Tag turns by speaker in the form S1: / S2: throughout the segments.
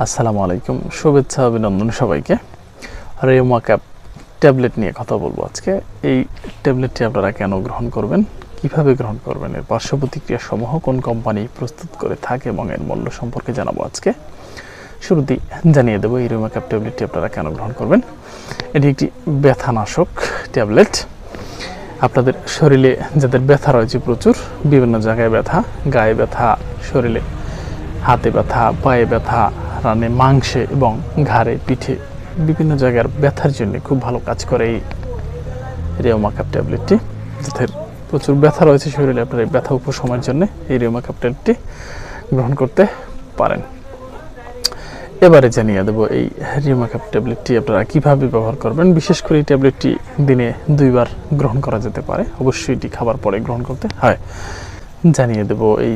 S1: আসসালামু আলাইকুম, শুভেচ্ছা, অভিনন্দন সবাইকে। রেমা ক্যাপ ট্যাবলেট নিয়ে কথা বলব আজকে। এই ট্যাবলেটটি আপনারা কেন গ্রহণ করবেন? কীভাবে গ্রহণ করবেন? এর পার্শ্ব প্রতিক্রিয়া সমূহ কোন কোম্পানি প্রস্তুত করে থাকে এবং এর মূল্য সম্পর্কে জানাব আজকে। শুরুতেই জানিয়ে দেবো, এই রেমা ক্যাপ ট্যাবলেটটি আপনারা কেন গ্রহণ করবেন? এটি একটি ব্যথানাশক ট্যাবলেট আপনাদের শরীরে যাদের ব্যথা রয়েছে প্রচুর, বিভিন্ন জায়গায় ব্যথা, গায়ে ব্যথা, শরীরে হাতে ব্যথা, পায়ে ব্যথা রানে মাংসে এবং ঘাড়ে, পিঠে বিভিন্ন জায়গার ব্যথার জন্য খুব ভালো কাজ করে এই রেওমা কাপ ট্যাবলেটটি। যাদের প্রচুর ব্যথা রয়েছে শরীরে, আপনার এই ব্যথা উপশমের জন্য এই রেওমা কাপ ট্যাবলেটটি গ্রহণ করতে পারেন। এবারে জানিয়ে দেবো এই রিমা কাপ ট্যাবলেটটি আপনারা কীভাবে ব্যবহার করবেন। বিশেষ করে এই ট্যাবলেটটি দিনে দুইবার গ্রহণ করা যেতে পারে। অবশ্যই এটি খাবার পরে গ্রহণ করতে হয়। জানিয়ে দেবো এই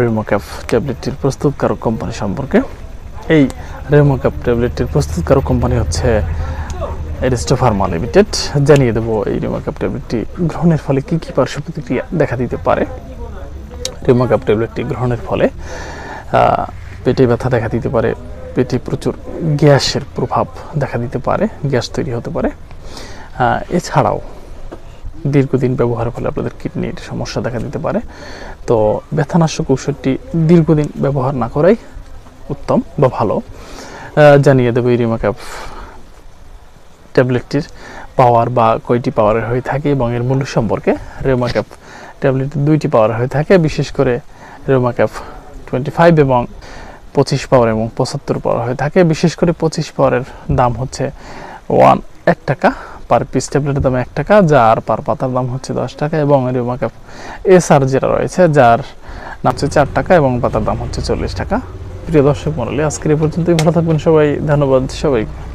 S1: রেমোক্যাপ ট্যাবলেটটির প্রস্তুতকারক কোম্পানি সম্পর্কে। এই রেমোক্যাপ ট্যাবলেটটির প্রস্তুতকারক কোম্পানি হচ্ছে এরিস্টো ফার্মা লিমিটেড জানিয়ে দেবো এই রেমোক্যাপ ট্যাবলেটটি গ্রহণের ফলে কী কী পার্শ্ব প্রতিক্রিয়া দেখা দিতে পারে। রেমোক্যাপ ট্যাবলেটটি গ্রহণের ফলে পেটে ব্যথা দেখা দিতে পারে, পেটে প্রচুর গ্যাসের প্রভাব দেখা দিতে পারে, গ্যাস তৈরি হতে পারে। এছাড়াও দীর্ঘদিন ব্যবহারের ফলে আপনাদের কিডনির সমস্যা দেখা দিতে পারে। তো ব্যথানাশক ঔষধটি দীর্ঘদিন ব্যবহার না করাই উত্তম বা ভালো। জানিয়ে দেবো এই রিমাক্যাপ ট্যাবলেটটির পাওয়ার বা কয়টি পাওয়ারের হয়ে থাকে এবং এর মূল্য সম্পর্কে রেমাক্যাপ ট্যাবলেট দুইটি পাওয়ার হয়ে থাকে, বিশেষ করে রেমাক্যাপ টোয়েন্টি ফাইভ এবং পঁচিশ পাওয়ার এবং পঁচাত্তর পাওয়ার হয়ে থাকে। বিশেষ করে পঁচিশ পাওয়ারের দাম হচ্ছে ওয়ান এক টাকা পার পিস ট্যাবলেটের দাম এক টাকা, যার পার পাতার দাম হচ্ছে দশ টাকা এবং রিমাক্যাপ এস আর যেটা রয়েছে, যার নাম হচ্ছে চার টাকা এবং পাতার দাম হচ্ছে চল্লিশ টাকা। প্রিয় দর্শক মন্ডলী আজকের এই পর্যন্তই। ভালো থাকবেন সবাই। ধন্যবাদ সবাইকে।